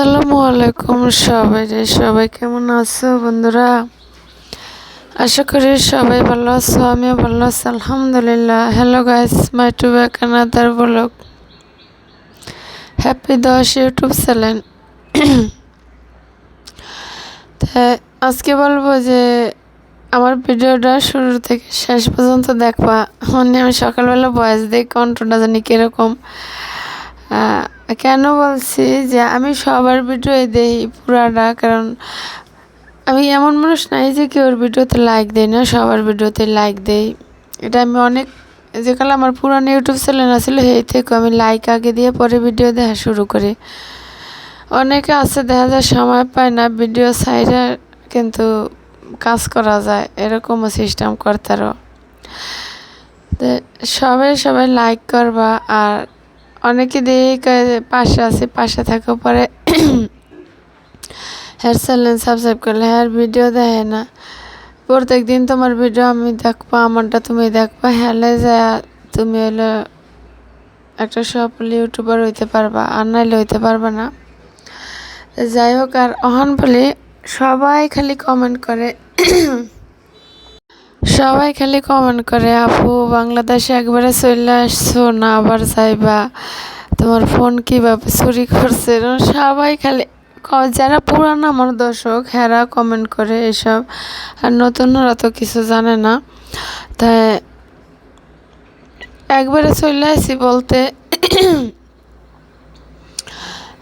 আসসালামু আলাইকুম সবাই রে সবাই কেমন আছো বন্ধুরা? আশা করি সবাই ভালো আছো, আমিও ভালো আছি, আলহামদুলিল্লাহ। Hello guys my to back another blog happy দশ ইউটিউব চ্যানেল আজকে বলব যে, আমার ভিডিওটা শুরু থেকে শেষ পর্যন্ত দেখবা। মানে আমি সকালবেলা বয়স দিই, কণ্ঠটা জানি কীরকম। কেন বলছি যে আমি সবার ভিডিও দেই পুরাটা কারণ আমি এমন মানুষ নাই যে কেউর ভিডিওতে লাইক দেই না, সবার ভিডিওতে লাইক দেই। এটা আমি অনেক, যে কাল আমার পুরানো ইউটিউব চ্যানেল আছিল, সেই থেকে আমি লাইক আগে দিয়ে পরে ভিডিও দেখা শুরু করি। অনেকে আছে, দেখা যায় সময় পায় না, ভিডিও সাইডে কিন্তু কাজ করা যায়, এরকমও সিস্টেম করতারও। সবাই সবাই লাইক করবা, আর অনেকে দেখি পাশে আছে, পাশে থাকার পরে হেয়ার চ্যানেল সাবস্ক্রাইব করলে হেয়ার ভিডিও দেখে না। প্রত্যেক দিন তোমার ভিডিও আমি দেখব, আমারটা তুমি দেখবা হেলে যায় তুমি হলো একটা সফল ইউটিউবার হইতে পারবা, আর নাইলে হইতে পারবা না। যাই হোক, আর অহন বলে সবাই খালি কমেন্ট করে সবাই খালি কমেন্ট করে, আপু, বাংলাদেশে একবারে চলে আসছো না আবার যাইবা? তোমার ফোন কীভাবে চুরি করছে? সবাই খালি যারা পুরানো আমার দর্শক, হেরা কমেন্ট করে এসব। আর নতুনরা তো কিছু জানে না। তাই একবারে চলে আসি বলতে।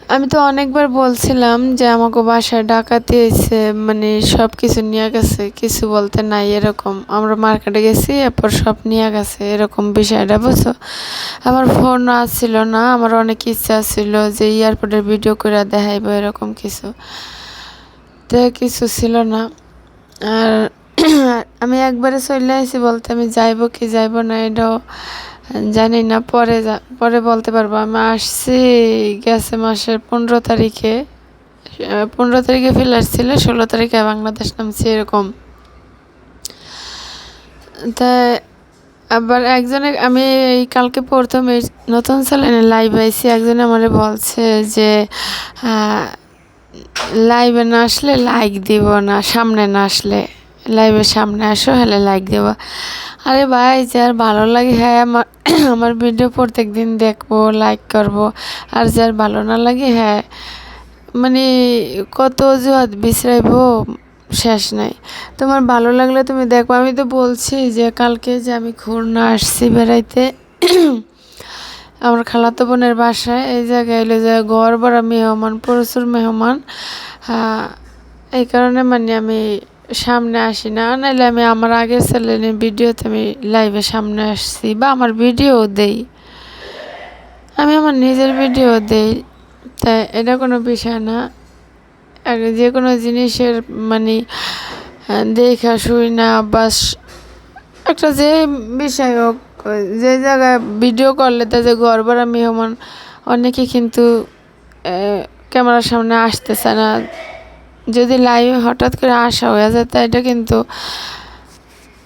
আমি তো অনেকবার বলছিলাম যে আমাকে বাসায় ডাকাতি হয়েছে মানে সব কিছু নিয়ে গেছে, কিছু বলতে নাই এরকম। আমরা মার্কেটে গেছি, এরপর সব নিয়ে গেছে, এরকম বিষয়টা, বুঝছ? আমার ফোন আসছিল না, আমার অনেক ইচ্ছা ছিল যে এয়ারপোর্টের ভিডিও করে দেখাইব, এরকম কিছু। তো কিছু ছিল না। আর আমি একবারে চলে আসি বলতে আমি যাইব কি যাইব না এটাও। জানি না, পরে পরে বলতে পারব। আমি আসছি, গেছে মাসের পনেরো তারিখে। পনেরো তারিখে ফিলার ছিল, ষোলো তারিখে বাংলাদেশ নামছি এরকম। তাই আবার একজনে, আমি এই কালকে প্রথম নতুন চ্যানেলে লাইভ আইছি, একজনে আমারে বলছে যে লাইভে না আসলে লাইক দিব না, সামনে না আসলে। লাইভের সামনে আসো, হলে লাইক দেব। আরে ভাই যার ভালো লাগে হ্যাঁ আমার আমার ভিডিও প্রত্যেক দিন দেখব লাইক করব। আর যার ভালো না লাগে হ্যাঁ মানে কত অজুহাত বিশ্রাইবো, শেষ নাই। তোমার ভালো লাগলে তুমি দেখো, আমি তো বলছি যে কালকে যে আমি খুলনা আসছি বেড়াইতে, আমার খালাতো বোনের বাসায়, এই জায়গায় এলো যে ঘর বড় মেহমান, প্রচুর মেহমান। এই কারণে মানে আমি সামনে আসি না। নাহলে আমি আমার আগের চ্যানেলের ভিডিওতে আমি লাইভে সামনে আসছি বা আমার ভিডিও দেই। আমি আমার নিজের ভিডিও দেই। তাই এটা কোনো বিষয় না। যে কোনো জিনিসের মানে দেখা, শুই না বা একটা যে বিষয় হোক, যে জায়গায় ভিডিও করলে তাদের গড়বড়া মেহমান, অনেকে কিন্তু ক্যামেরার সামনে আসতেছে না। যদি লাইভে হঠাৎ করে আসা হয়ে যায়, তা এটা কিন্তু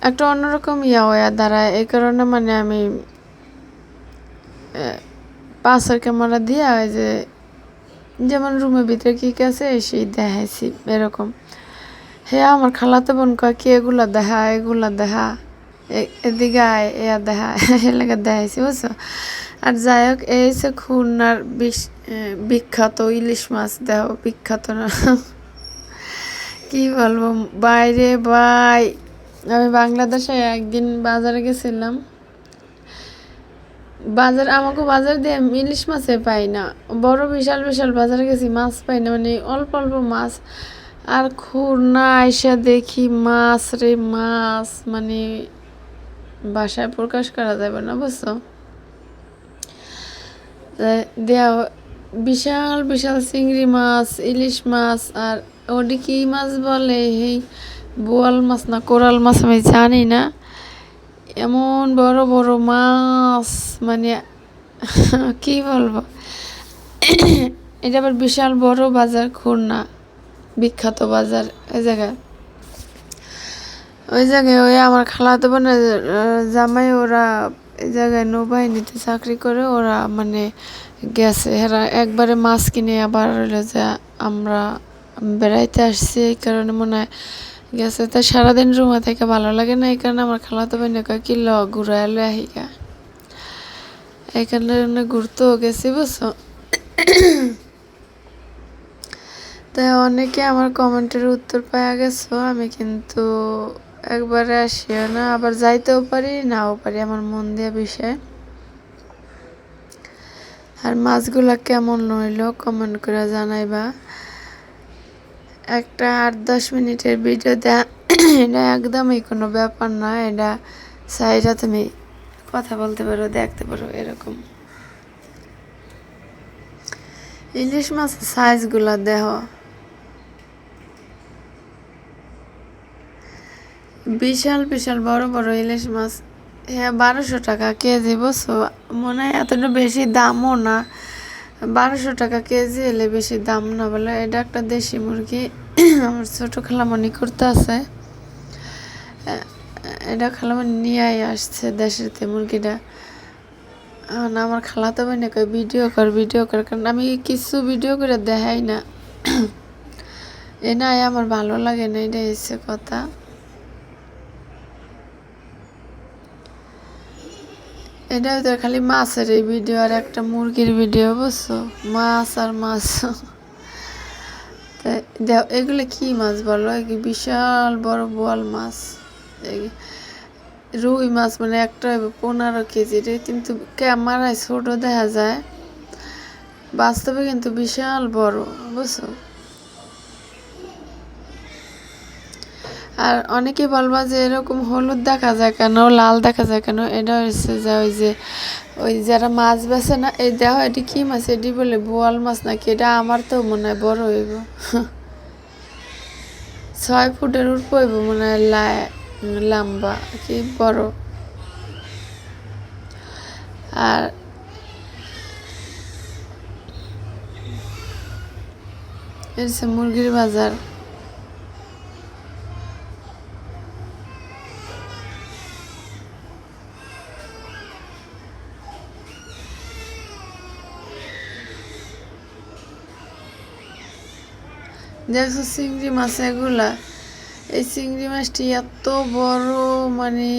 একটা অন্যরকম ইয়া হয়ে দাঁড়ায়। এই কারণে মানে আমি পাশের ক্যামেরা দিয়ে ওই যে, যেমন রুমের ভিতরে কী কী আছে, সেই দেখাইছি, এরকম। হ্যাঁ আমার খালাতো বোন কয়, কি এগুলো দেখা এগুলো দেখা এদিকে আয় এয়া দেখা, এলাকা দেখাইছি, বুঝছ? আর যাই হোক, এই হচ্ছে খুলনার বিখ্যাত ইলিশ মাছ, দেহ বিখ্যাত না। কি বলব? বাইরে বাই আমি বাংলাদেশে একদিন বাজারে গেছিলাম। বাজার, আমাকে বাজার দিয়ে ইলিশ মাছে পাই না। বড়, বিশাল বিশাল বাজারে গেছি, মাছ পাই না। মানে অল্প অল্প মাছ। আর খুরনা আইসা দেখি, মাছ রে মাছ। মানে বাসায় প্রকাশ করা যাবে না, বুঝছ? দেয়া বিশাল বিশাল চিংড়ি মাছ, ইলিশ মাছ আর ওটি কি মাছ বলে? এই বোয়াল মাছ না কোরাল মাছ আমি জানি না। এমন বড় বড় মাছ মানে কি বলব? এটা আবার বিশাল বড় বাজার খুলনা। বিখ্যাত বাজার ওই জায়গায়। ওই জায়গায় ওই আমার খালাতো আহ, জামাই ওরা এই জায়গায় নৌবাহিনীতে চাকরি করে ওরা মানে গেছে। এরা একবারে মাছ কিনে আবার হইল যে আমরা বেড়াইতে আসছি, এই কারণে মনে হয় গেছে। তা সারাদিন রুমে থেকে ভালো লাগে না, এই কারণে আমার খালাতো বোন কয়, কি ল ঘুরাই লো আহিকা এই কারণে ঘুরতেও গেছি, বুঝছ? তাই অনেকে আমার কমেন্টের উত্তর পাওয়া গেছো, আমি কিন্তু একবারে আসিও না। আবার যাইতেও পারি, নাও পারি, আমার মন দেওয়া বিষয়। আর মাছগুলা কেমন নইলো কমেন্ট করে জানাইবা। একটা আট দশ মিনিটের ভিডিও দেয়া। এটা একদমই কোনো ব্যাপার না, এটা সাইডা তুমি কথা বলতে পারো, দেখতে পারো এরকম। ইলিশ মাছের সাইজগুলো দেহ বিশাল বিশাল বড় বড় ইলিশ মাছ। হ্যাঁ বারোশো টাকা কেজি, বুঝছ? মনে হয় এতটা বেশি দামও না। বারোশো টাকা কেজি এলে বেশি দাম না বলে, এটা একটা দেশি মুরগি। আমার ছোটো খালামণি করতে আছে। এটা খালামণি নিয়ে আসছে দেশের মুরগিটা। এখন আমার খালাতো বোনে কয় ভিডিও কর ভিডিও কর, কারণ আমি কিছু ভিডিও করে দেখাই না। এ নাই, আমার ভালো লাগে না এটা এসে কথা। এটা তো খালি মাছের এই ভিডিও আর একটা মুরগির ভিডিও বুঝছ? মাছ আর মাছ। তা এগুলো কি মাছ বলো? বিশাল বড় বোয়াল মাছ। রুই মাছ মানে একটা পনেরো কেজি। রে কিন্তু ক্যামেরায় ছোট দেখা যায়। বাস্তবে কিন্তু বিশাল বড়, বুঝছ? আর অনেকে বলবা যে এরকম হলুদ দেখা যায় কেন, লাল দেখা যায় কেন? এটা হচ্ছে যে ওই যে, ওই যারা মাছ বেছে না, এই দেখো এটি কি মাছ? এটি বলে বোয়াল মাছ নাকি? এটা আমার তো মনে হয় বড় হইব। ছয় ফুটের উপর হইব মনে হয় লম্বা কি বড়। আর এর মুরগির বাজার। দেখছ চিংড়ি মাছ এগুলা। এই চিংড়ি মাছটি এত বড় মানে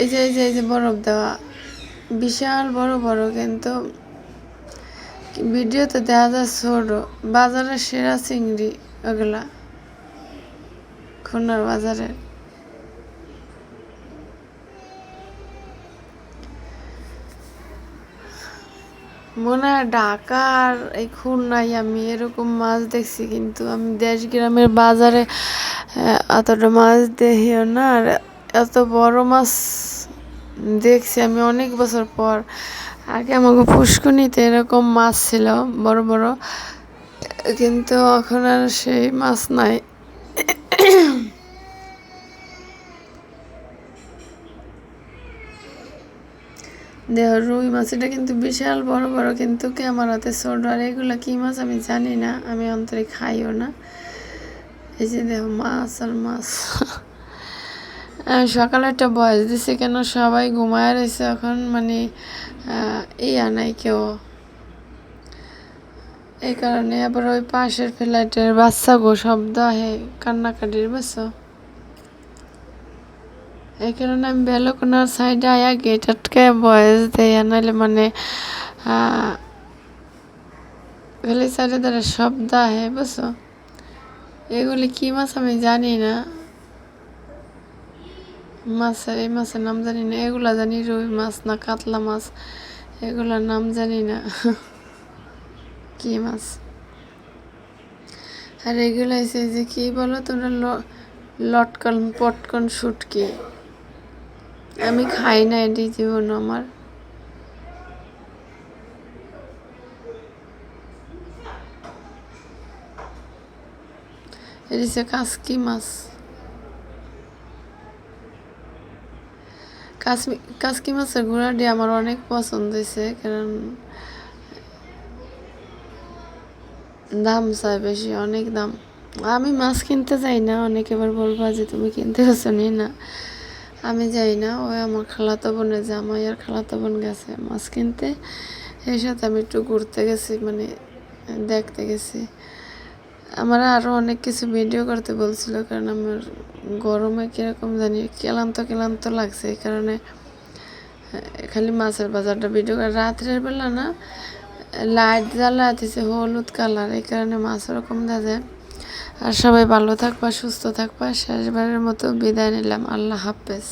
এই যে এই যে এই যে বরফ দেওয়া। বিশাল বড় বড় কিন্তু ভিডিওতে দেখা যায় ছোট। বাজারের সেরা চিংড়ি ওগুলা খুলনার বাজারে মনে হয় ঢাকার এই খুলনায় আমি এরকম মাছ দেখছি, কিন্তু আমি দেশ গ্রামের বাজারে এতটা মাছ দেখিও না আর এত বড় মাছ দেখছি আমি অনেক বছর পর। আগে আমাকে পুষ্কনিতে এরকম মাছ ছিল, বড় বড়, কিন্তু এখন আর সেই মাছ নাই। দেহ, রুই মাছ, এটা কিন্তু বিশাল বড় বড় কিন্তু ক্যামেরাতে ছোট। আর এগুলো কী মাছ আমি জানি না, আমি অন্তরে খাইও না। এই যে দেখো মাছ আর মাছ। সকালে একটা বয়স দিছি কেন সবাই ঘুমায় রয়েছে এখন মানে ইয়া নাই কেউ। এই কারণে আবার ওই পাশের ফ্ল্যাটের বাচ্চা গো শব্দ আহে, কান্নাকাটির বুঝছ? এই কারণে আমি বেলকোনার সাইডে আয়া গেট আটকে বয়স দেয় নাহলে মানে গলি সাইডে দ্বারা শব্দ আহে, বুঝছ? এগুলি কি মাছ আমি জানি না। মাছের এই মাছের নাম জানি না। এগুলা জানি রুই মাছ না কাতলা মাছ, এগুলার নাম জানি না। কি মাছ? আর এগুলো এসে যে কি বলো তোমরা লটকন, পটকন, শুটকি। আমি খাই না, এটি জীবন আমার। কাসকি মাছ। কাসকি মাছের আমার অনেক পছন্দ হয়েছে, কারণ দাম চাই বেশি, অনেক দাম। আমি মাছ কিনতে যাই না, অনেকে এবার বলবা যে তুমি কিনতে নি না আমি যাই না, ওই আমার খালাতো বোনের জামাই আর খালাতো বোন গেছে মাছ কিনতে। এই সাথে আমি একটু ঘুরতে গেছি মানে দেখতে গেছি। আমার আরও অনেক কিছু ভিডিও করতে বলছিল, কারণ আমার গরমে কীরকম জানি, ক্লান্ত ক্লান্ত লাগছে। এই কারণে খালি মাছের বাজারটা ভিডিও করে। রাত্রের বেলা না, লাইট জ্বালা দিছে, হলুদ কালার। এই কারণে মাছ ওরকম দেখা যায় আর সবাই ভালো থাকবা সুস্থ থাকবা। শেষবারের মতো বিদায় নিলাম। আল্লাহ হাফেজ।